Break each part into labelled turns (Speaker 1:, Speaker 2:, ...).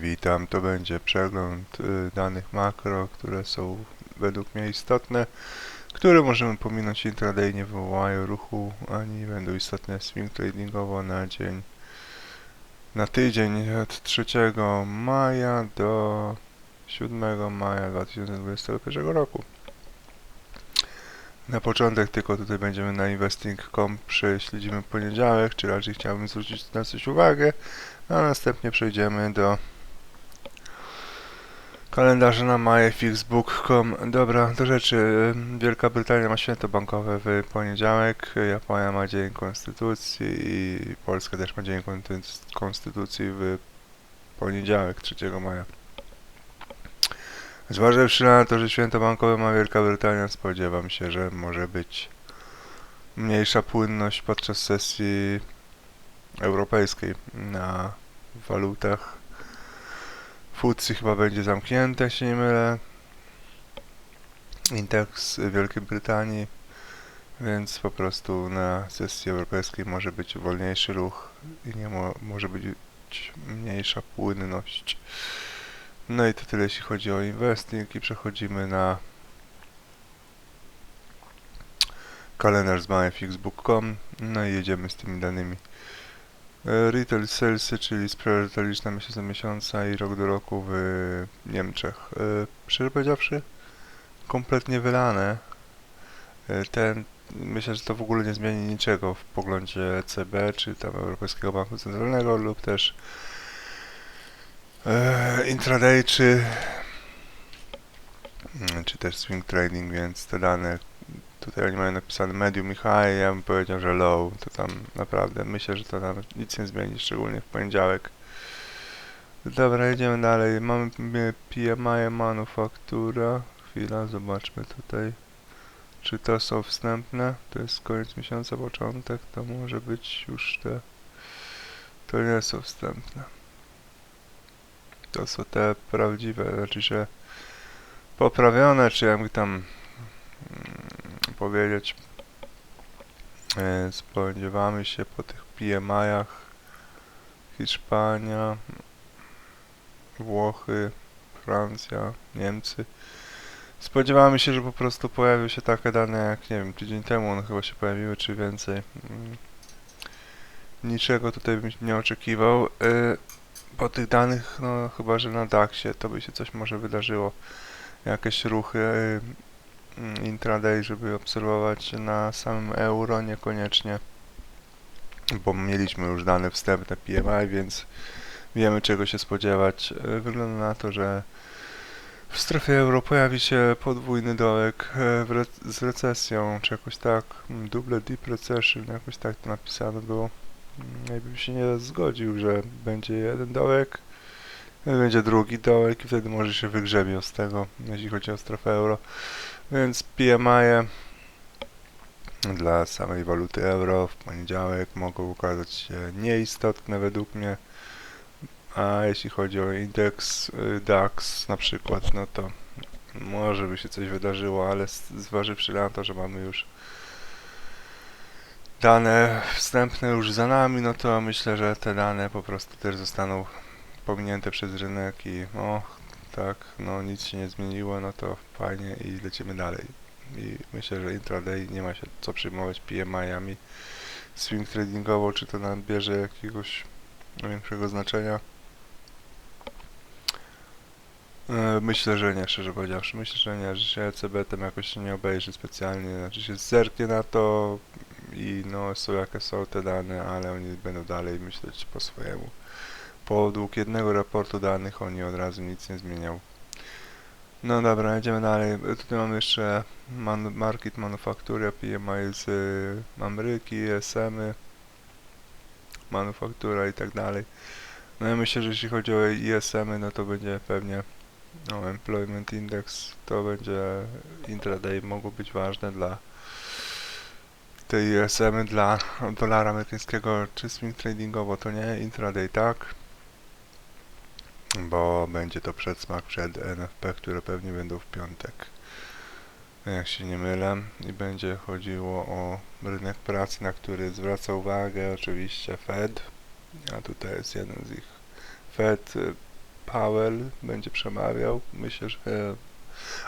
Speaker 1: Witam, to będzie przegląd y, danych makro, które są według mnie istotne, które możemy pominąć intraday, nie wywołają ruchu, ani będą istotne swing tradingowo na dzień, na tydzień od 3 maja do 7 maja 2021 roku. Na początek tylko tutaj będziemy na investing.com prześledzimy poniedziałek, czy raczej chciałbym zwrócić na coś uwagę, a następnie przejdziemy do kalendarza na myfixbook.com. Dobra, do rzeczy. Wielka Brytania ma święto bankowe w poniedziałek, Japonia ma Dzień Konstytucji i Polska też ma Dzień Konstytucji w poniedziałek, 3 maja. Zważywszy na to, że święto bankowe ma Wielka Brytania, spodziewam się, że może być mniejsza płynność podczas sesji europejskiej na walutach. FTSE chyba będzie zamknięte, jak się nie mylę. Indeks Wielkiej Brytanii, więc po prostu na sesji europejskiej może być wolniejszy ruch i nie mo może być mniejsza płynność. No i to tyle jeśli chodzi o investing i przechodzimy na kalendarz z myfixbook.com no i jedziemy z tymi danymi. E, Retail salesy, czyli sprzedaż detaliczna miesiąc do miesiąca i rok do roku w Niemczech. E, Szczerze powiedziawszy, kompletnie wylane. E, Ten, myślę, że to w ogóle nie zmieni niczego w poglądzie ECB, czy tam Europejskiego Banku Centralnego, lub też intraday, czy, mm, czy też swing trading, więc te dane Tutaj oni mają napisane medium i high, ja bym powiedział, że low, to tam naprawdę, myślę, że to nawet nic nie zmieni, szczególnie w poniedziałek. Dobra, jedziemy dalej, mamy PMI manufaktura, chwila, zobaczmy tutaj, czy to są wstępne, to jest koniec miesiąca, początek, to może być już te, to nie są wstępne. To są te prawdziwe, znaczy się poprawione, czy jakby tam mm, powiedzieć. E, Spodziewamy się po tych PMI-ach Hiszpania, Włochy, Francja, Niemcy. Spodziewamy się, że po prostu pojawią się takie dane jak, nie wiem, tydzień temu one chyba się pojawiły, czy więcej. Mm. Niczego tutaj bym nie oczekiwał. E, Po tych danych, no chyba, że na DAX-ie to by się coś może wydarzyło. Jakieś ruchy e, intraday, żeby obserwować na samym euro, niekoniecznie, bo mieliśmy już dane wstępne PMI, więc wiemy czego się spodziewać. E, Wygląda na to, że w strefie euro pojawi się podwójny dołek e, re- z recesją, czy jakoś tak, mm, double deep recession, jakoś tak to napisane było. Mm, Jakbym się nie zgodził, że będzie jeden dołek, będzie drugi dołek i wtedy może się wygrzebią z tego, jeśli chodzi o strefę euro. Więc PMI dla samej waluty euro w poniedziałek mogą okazać się nieistotne według mnie. A jeśli chodzi o indeks y, DAX na przykład, no to może by się coś wydarzyło, ale zważywszy na to, że mamy już dane wstępne już za nami, no to myślę, że te dane po prostu też zostaną pominięte przez rynek i o, tak, no nic się nie zmieniło, no to fajnie i lecimy dalej. I myślę, że intraday nie ma się co przyjmować PMI-ami. Swing tradingowo, czy to nabierze jakiegoś większego znaczenia? E, Myślę, że nie, szczerze powiedziawszy. Myślę, że nie, że się ECB tam jakoś nie obejrzy specjalnie. Znaczy się zerknie na to i no są jakie są te dane, ale oni będą dalej myśleć po swojemu. Po dług jednego raportu danych oni od razu nic nie zmieniał. No dobra, jedziemy dalej. Tutaj mamy jeszcze man market manufaktura, PMI z y, Ameryki, ISM-y, manufaktura i tak dalej. No ja myślę, że jeśli chodzi o ISM-y, no to będzie pewnie no, Employment Index, to będzie intraday mogło być ważne dla tej ISM-y dla dolara amerykańskiego czy swing tradingowo to nie, intraday tak bo będzie to przedsmak przed NFP, które pewnie będą w piątek. Jak się nie mylę. I będzie chodziło o rynek pracy, na który zwraca uwagę oczywiście Fed. A tutaj jest jeden z ich Fed. y, Powell będzie przemawiał. Myślę, że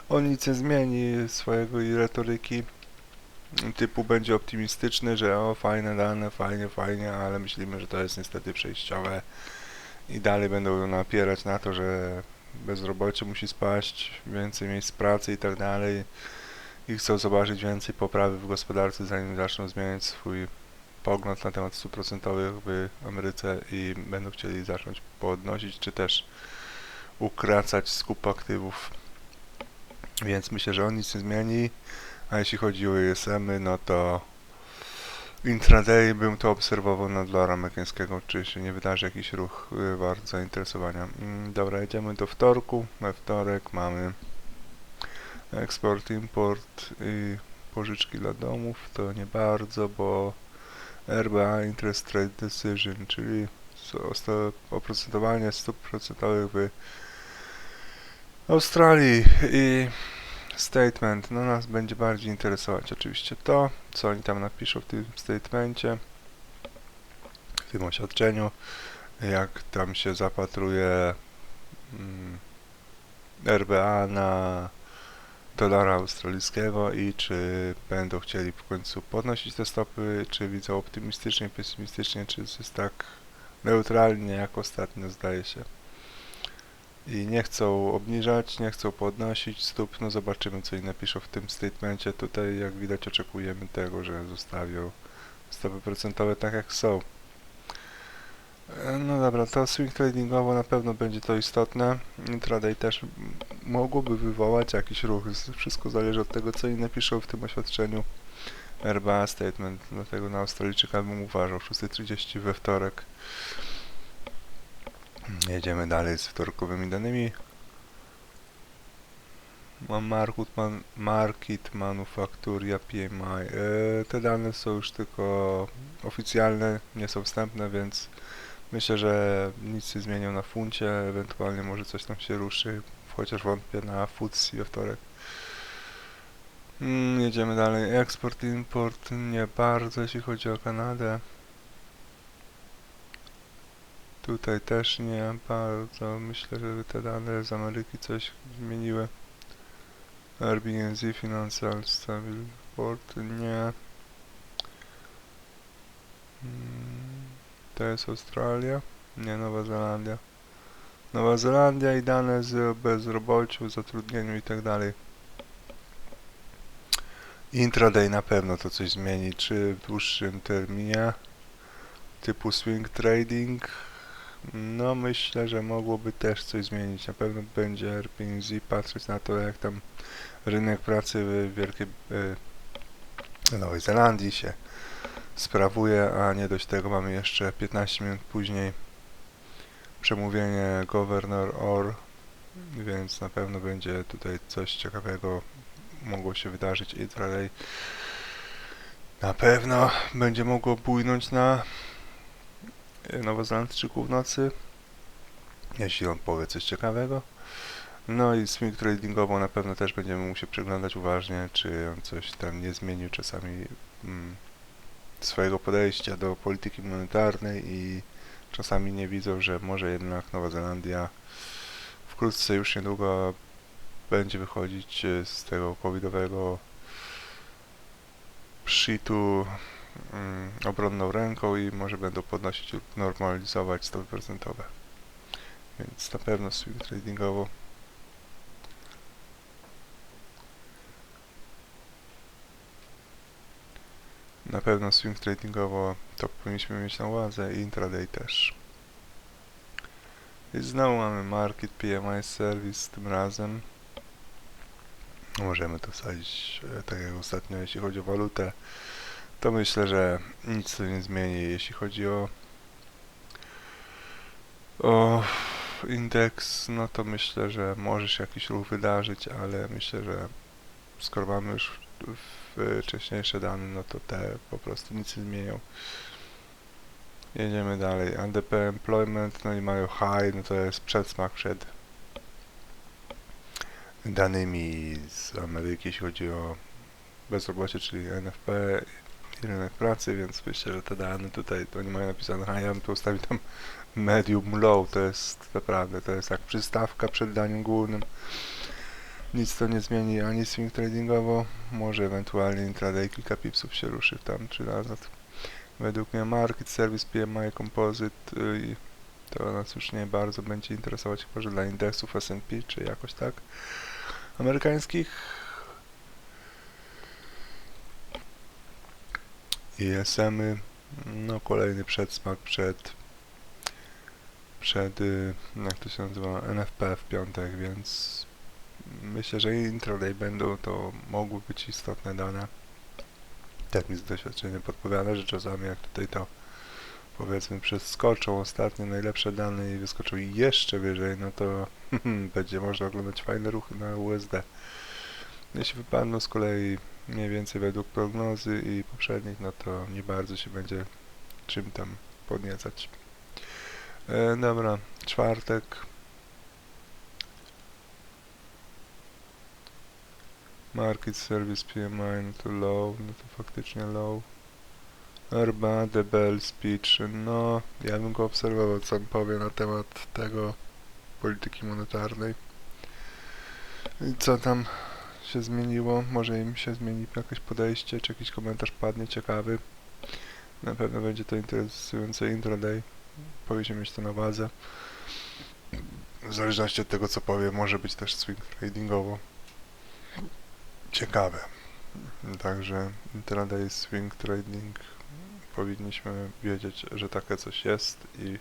Speaker 1: on nic nie zmieni swojego i retoryki. Typu będzie optymistyczny, że o fajne dane, fajnie, fajnie, ale myślimy, że to jest niestety przejściowe i dalej będą napierać na to, że bezrobocie musi spaść, więcej miejsc pracy i tak dalej i chcą zobaczyć więcej poprawy w gospodarce, zanim zaczną zmieniać swój pogląd na temat stóp procentowych w Ameryce i będą chcieli zacząć podnosić, czy też ukracać skup aktywów. Więc myślę, że on nic nie zmieni. A jeśli chodzi o ESM-y, no to intraday bym to obserwował na dolara amerykańskiego, czy się nie wydarzy jakiś ruch y, wart zainteresowania. Mm, Dobra, jedziemy do wtorku. We wtorek mamy eksport, import i pożyczki dla domów. To nie bardzo, bo RBA Interest Rate Decision, czyli oprocentowanie stóp procentowych w Australii i statement. No nas będzie bardziej interesować oczywiście to, co oni tam napiszą w tym statemencie, w tym oświadczeniu, jak tam się zapatruje mm, RBA na dolara australijskiego i czy będą chcieli w końcu podnosić te stopy, czy widzą optymistycznie, pesymistycznie, czy jest tak neutralnie jak ostatnio zdaje się. I nie chcą obniżać, nie chcą podnosić stóp, no zobaczymy co oni napiszą w tym statemencie. Tutaj jak widać oczekujemy tego, że zostawią stopy procentowe tak jak są. E, No dobra, to swing tradingowo na pewno będzie to istotne. Intraday też mogłoby wywołać jakiś ruch. Wszystko zależy od tego, co oni napiszą w tym oświadczeniu. RBA statement, dlatego na Australijczyka bym uważał. 6.30 we wtorek. Jedziemy dalej z wtorkowymi danymi. Mam Market, man, market Manufacturia PMI. E, te dane są już tylko oficjalne, nie są wstępne, więc myślę, że nic się zmienią na funcie, ewentualnie może coś tam się ruszy, chociaż wątpię na FTSE we wtorek. Mm, jedziemy dalej. Eksport, import nie bardzo, jeśli chodzi o Kanadę. Tutaj też nie bardzo. Myślę, że te dane z Ameryki coś zmieniły. Airbnb Financial Stable Report nie. Mm, To jest Australia, nie Nowa Zelandia. Nowa Zelandia i dane z bezrobociu, zatrudnieniu i tak dalej. Intraday na pewno to coś zmieni, czy w dłuższym terminie typu swing trading. No myślę, że mogłoby też coś zmienić. Na pewno będzie Airbnb patrzeć na to, jak tam rynek pracy w Wielkiej e, Nowej Zelandii się sprawuje, a nie dość tego mamy jeszcze 15 minut później przemówienie Governor Orr, więc na pewno będzie tutaj coś ciekawego mogło się wydarzyć i dalej na pewno będzie mogło bujnąć na e, Nowozelandczyku w nocy, jeśli on powie coś ciekawego. No i swing tradingowo na pewno też będziemy mu się przyglądać uważnie, czy on coś tam nie zmienił czasami mm, swojego podejścia do polityki monetarnej i czasami nie widzą, że może jednak Nowa Zelandia wkrótce już niedługo będzie wychodzić e, z tego covidowego shitu mm, obronną ręką i może będą podnosić lub normalizować stopy procentowe. Więc na pewno swing tradingowo Na pewno swing tradingowo to powinniśmy mieć na uwadze i intraday też. I znowu mamy market PMI service tym razem. Możemy to wsadzić e, tak jak ostatnio jeśli chodzi o walutę. To myślę, że nic to nie zmieni jeśli chodzi o o indeks, no to myślę, że może się jakiś ruch wydarzyć, ale myślę, że skoro mamy już wcześniejsze dane, no to te po prostu nic nie zmienią. Jedziemy dalej. ADP Employment, no i mają high, no to jest przedsmak przed danymi z Ameryki, jeśli chodzi o bezrobocie, czyli NFP rynek pracy, więc myślę, że te dane tutaj, to oni mają napisane high, ja bym tu ustawił tam medium low to jest naprawdę, to jest jak przystawka przed daniem głównym. Nic to nie zmieni ani swing tradingowo, może ewentualnie intraday kilka pipsów się ruszy tam czy nazad. Według mnie market service PMI composite y, i to nas już nie bardzo będzie interesować chyba, że dla indeksów S&P czy jakoś tak amerykańskich. ISM-y, no kolejny przedsmak przed przed, y, jak to się nazywa, NFP w piątek, więc myślę, że intraday będą to mogły być istotne dane. Tak mi z doświadczenia podpowiada, że czasami jak tutaj to powiedzmy przeskoczą ostatnie najlepsze dane i wyskoczą jeszcze wyżej, no to będzie można oglądać fajne ruchy na USD. Jeśli wypadną z kolei mniej więcej według prognozy i poprzednich, no to nie bardzo się będzie czym tam podniecać. E, dobra, czwartek. Market Service PMI, no to low, no to faktycznie low. RBA, DBL Speech, no ja bym go obserwował, co on powie na temat tego polityki monetarnej. I co tam się zmieniło? Może im się zmieni jakieś podejście, czy jakiś komentarz padnie ciekawy. Na pewno będzie to interesujące intraday. Powinniśmy mieć to na uwadze. W zależności od tego, co powie, może być też swing tradingowo ciekawe. Także intraday swing trading powinniśmy wiedzieć, że takie coś jest i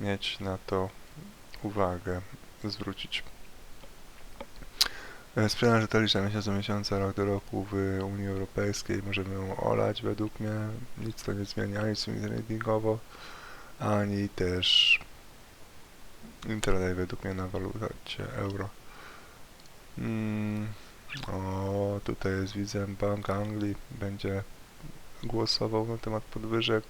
Speaker 1: mieć na to uwagę, zwrócić. Sprzedaż detaliczna miesiąc do miesiąca, rok do roku w Unii Europejskiej możemy ją olać według mnie. Nic to nie zmieni ani swing tradingowo, ani też intraday według mnie na walucie euro. Mm, o, tutaj jest widzę Bank Anglii będzie głosował na temat podwyżek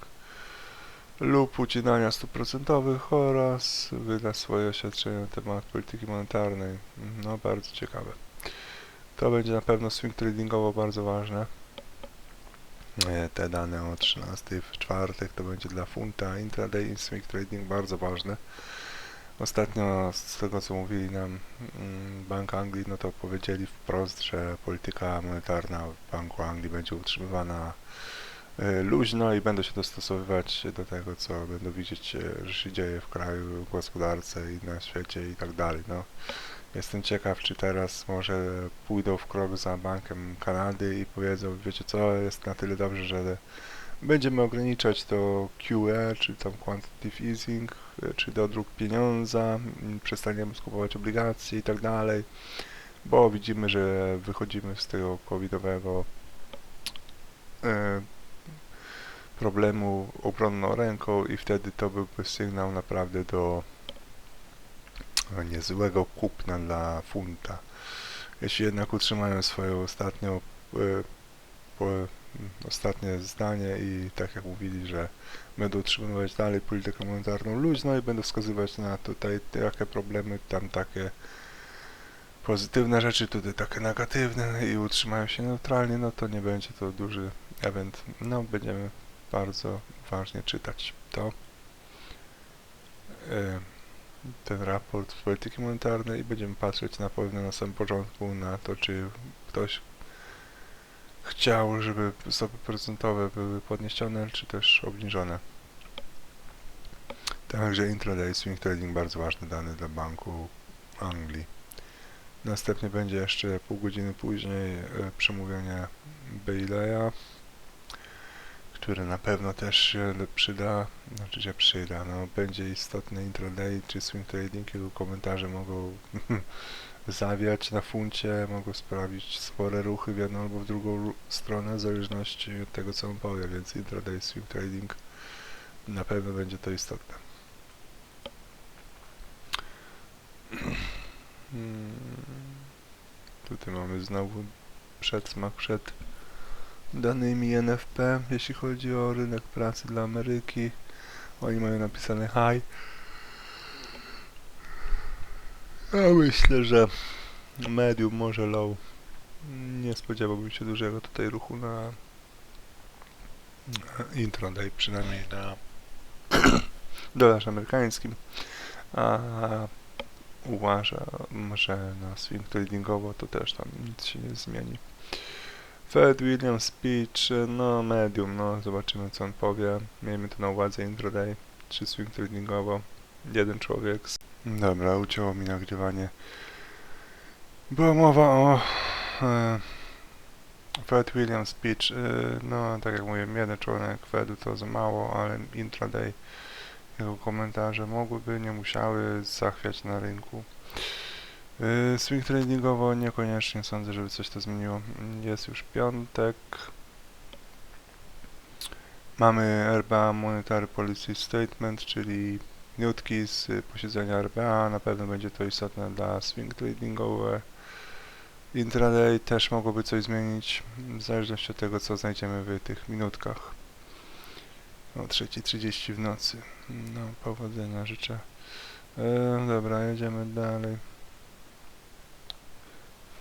Speaker 1: lub ucinania stóp procentowych oraz wyda swoje oświadczenie na temat polityki monetarnej. No, bardzo ciekawe. To będzie na pewno swing tradingowo bardzo ważne. E, Te dane o 13 w czwartek to będzie dla funta. Intraday swing trading bardzo ważne. Ostatnio z tego co mówili nam mm, Bank Anglii, no to powiedzieli wprost, że polityka monetarna Banku Anglii będzie utrzymywana e, luźno i będą się dostosowywać do tego, co będą widzieć, e, że się dzieje w kraju, w gospodarce i na świecie i tak dalej. No, jestem ciekaw, czy teraz może pójdą w krok za Bankiem Kanady i powiedzą, wiecie co, jest na tyle dobrze, że będziemy ograniczać to QE, czy tam quantitative easing, czy dodruk pieniądza, m, przestaniemy skupować obligacje i tak dalej, bo widzimy, że wychodzimy z tego covidowego e, problemu obronną ręką i wtedy to byłby sygnał naprawdę do niezłego kupna dla funta. Jeśli jednak utrzymają swoją ostatnią e, po, ostatnie zdanie i tak jak mówili, że będą utrzymywać dalej politykę monetarną luźno i będą wskazywać na tutaj jakie problemy, tam takie pozytywne rzeczy, tutaj takie negatywne i utrzymają się neutralnie, no to nie będzie to duży event. No, będziemy bardzo uważnie czytać to. E, ten raport z polityki monetarnej i będziemy patrzeć na pewno na samym początku na to, czy ktoś chciał, żeby stopy procentowe były podniesione, czy też obniżone. Także intraday swing trading bardzo ważny dany dla Banku Anglii. Następnie będzie jeszcze pół godziny później e, przemówienie Baileya, które na pewno też się przyda, znaczy się przyda, no będzie istotny intraday czy swing trading, jego komentarze mogą zawiać na funcie, mogą sprawić spore ruchy w jedną albo w drugą ru- stronę, w zależności od tego, co on powie, więc intraday swing trading na pewno będzie to istotne. Hmm. Tutaj mamy znowu przedsmak przed danymi NFP, jeśli chodzi o rynek pracy dla Ameryki. Oni mają napisane high. Ja myślę, że medium, może low. Nie spodziewałbym się dużego tutaj ruchu na, intraday, przynajmniej na dolarze amerykańskim, a uważam, że na swing tradingowo to też tam nic się nie zmieni. Fed Williams Speech, no medium, no zobaczymy co on powie. Miejmy to na uwadze intraday, czy swing tradingowo. Jeden człowiek. Dobra, ucięło mi nagrywanie. Była mowa o e, Fed Williams Speech. E, no tak jak mówiłem, jeden członek Fedu to za mało, ale intraday jego komentarze mogłyby, nie musiały zachwiać na rynku. Yy, Swing tradingowo niekoniecznie sądzę, żeby coś to zmieniło. Jest już piątek. Mamy RBA Monetary Policy Statement, czyli nutki z y, posiedzenia RBA. Na pewno będzie to istotne dla swing tradingowe. Intraday też mogłoby coś zmienić, w zależności od tego, co znajdziemy w tych minutkach. O 3.30 w nocy. No, powodzenia życzę. E, dobra, jedziemy dalej.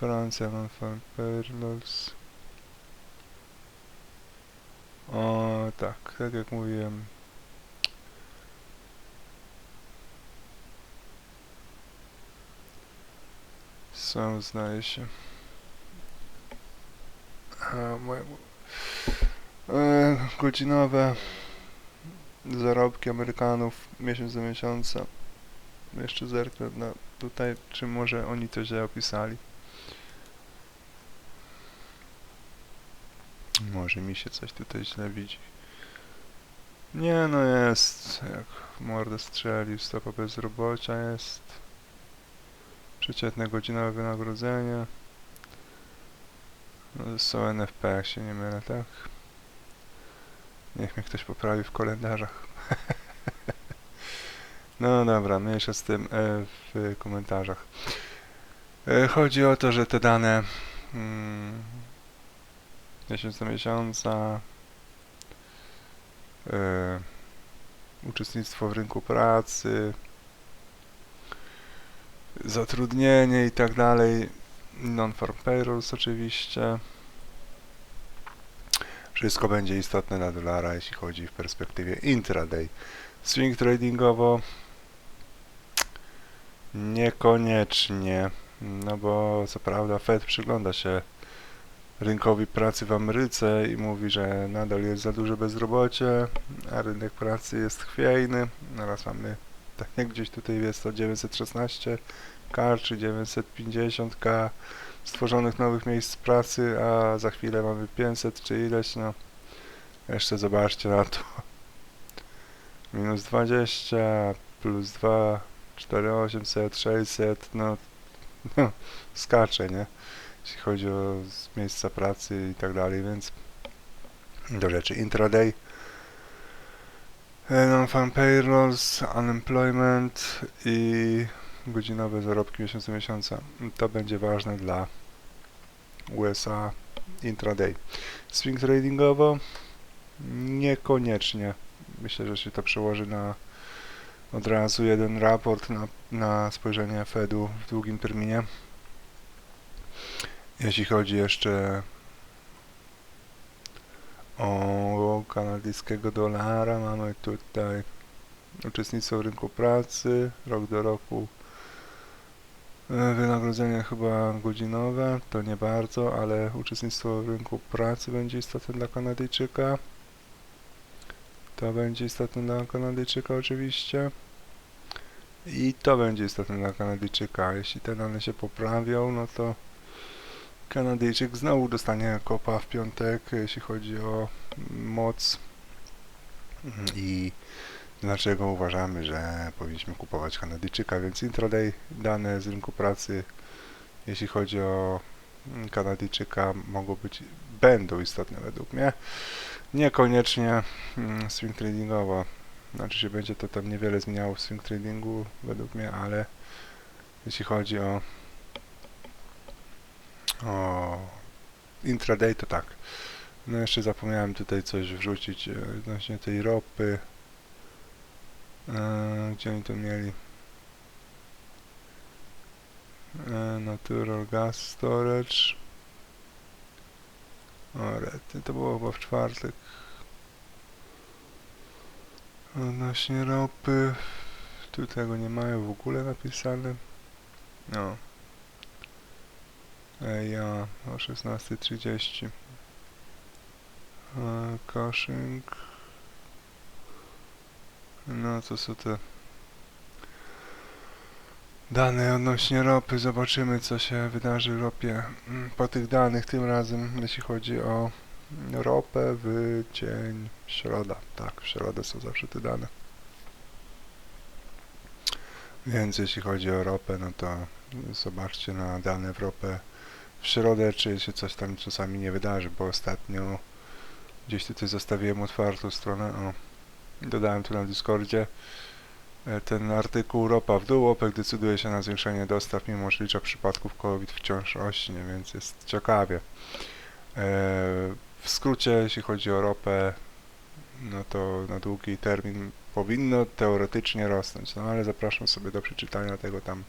Speaker 1: Francja, non-farm payrolls. O, tak, tak jak mówiłem. Są, zdaje się. A, moje... E, godzinowe zarobki Amerykanów miesiąc do miesiąca. Jeszcze zerknę na tutaj, czy może oni to źle opisali. Może mi się coś tutaj źle widzi. Nie no jest, jak mordę strzelił, stopa bezrobocia jest. Przeciętne godzinowe wynagrodzenie. No, są NFP, jak się nie mylę, tak? Niech mnie ktoś poprawi w kalendarzach. no dobra, mniejsza z tym e, w komentarzach. E, chodzi o to, że te dane mm, miesiąca e, uczestnictwo w rynku pracy zatrudnienie i tak dalej non-farm payrolls oczywiście wszystko będzie istotne dla dolara, jeśli chodzi w perspektywie intraday. Swing tradingowo niekoniecznie, no bo co prawda Fed przygląda się rynkowi pracy w Ameryce i mówi, że nadal jest za duże bezrobocie, a rynek pracy jest chwiejny. Teraz mamy, tak jak gdzieś tutaj jest to 916k czy 950k stworzonych nowych miejsc pracy, a za chwilę mamy 500 czy ileś, no jeszcze zobaczcie na to. Minus 20, plus 2, 4800, 600, no, no skacze, nie? Jeśli chodzi o miejsca pracy i tak dalej, więc do rzeczy. Intraday, e, non-farm payrolls, unemployment i godzinowe zarobki miesiąc do miesiąca. To będzie ważne dla USA intraday. Swing tradingowo niekoniecznie. Myślę, że się to przełoży na od razu jeden raport na, na spojrzenie Fedu w długim terminie. Jeśli chodzi jeszcze o kanadyjskiego dolara, mamy tutaj uczestnictwo w rynku pracy, rok do roku E, Wynagrodzenie chyba godzinowe, to nie bardzo, ale uczestnictwo w rynku pracy będzie istotne dla Kanadyjczyka. To będzie istotne dla Kanadyjczyka oczywiście. I to będzie istotne dla Kanadyjczyka. Jeśli te dane się poprawią, no to Kanadyjczyk znowu dostanie kopa w piątek, jeśli chodzi o moc. I dlaczego uważamy, że powinniśmy kupować Kanadyjczyka, więc intraday dane z rynku pracy, jeśli chodzi o Kanadyjczyka, mogą być, będą istotne według mnie. Niekoniecznie mm, swing tradingowo, znaczy się będzie to tam niewiele zmieniało w swing tradingu według mnie, ale jeśli chodzi o o intraday to tak. No jeszcze zapomniałem tutaj coś wrzucić e, odnośnie tej ropy. E, gdzie oni to mieli? E, natural gas storage. O, rety, to było chyba w czwartek. Odnośnie ropy, tu tego nie mają w ogóle napisane. No. Ja o 16.30. E, Cushing. No, to są te dane odnośnie ropy. Zobaczymy, co się wydarzy w ropie mm, po tych danych. Tym razem, jeśli chodzi o ropę w dzień środa. Tak, w środę są zawsze te dane. Więc jeśli chodzi o ropę, no to zobaczcie na dane w ropę w środę, czy się coś tam czasami nie wydarzy, bo ostatnio gdzieś tutaj zostawiłem otwartą stronę, o, dodałem tu na Discordzie e, ten artykuł ropa w dół, OPEC decyduje się na zwiększenie dostaw, mimo że liczba przypadków COVID wciąż rośnie, więc jest ciekawie. E, W skrócie, jeśli chodzi o ropę, no to na długi termin powinno teoretycznie rosnąć, no ale zapraszam sobie do przeczytania tego tam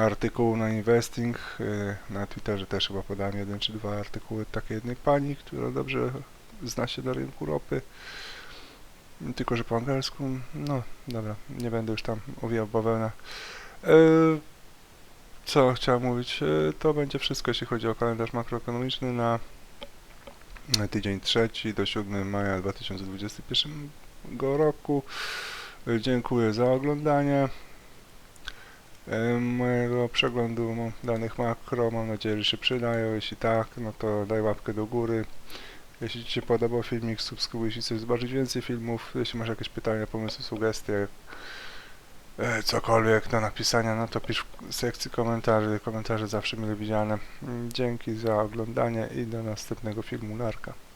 Speaker 1: artykułu na Investing. y, Na Twitterze też chyba podałem jeden czy dwa artykuły takiej jednej pani, która dobrze zna się na rynku ropy. Tylko, że po angielsku. No, dobra, nie będę już tam owijał bawełna. Y, Co chciałem mówić? Y, To będzie wszystko, jeśli chodzi o kalendarz makroekonomiczny na tydzień trzeci do 7 maja 2021 roku. Dziękuję za oglądanie mojego przeglądu danych makro. Mam nadzieję, że się przydają. Jeśli tak, no to daj łapkę do góry. Jeśli Ci się podobał filmik, subskrybuj, jeśli chcesz zobaczyć więcej filmów. Jeśli masz jakieś pytania, pomysły, sugestie, e, cokolwiek do napisania, no to pisz w sekcji komentarzy. Komentarze zawsze mile widziane. Dzięki za oglądanie i do następnego filmu. Narka.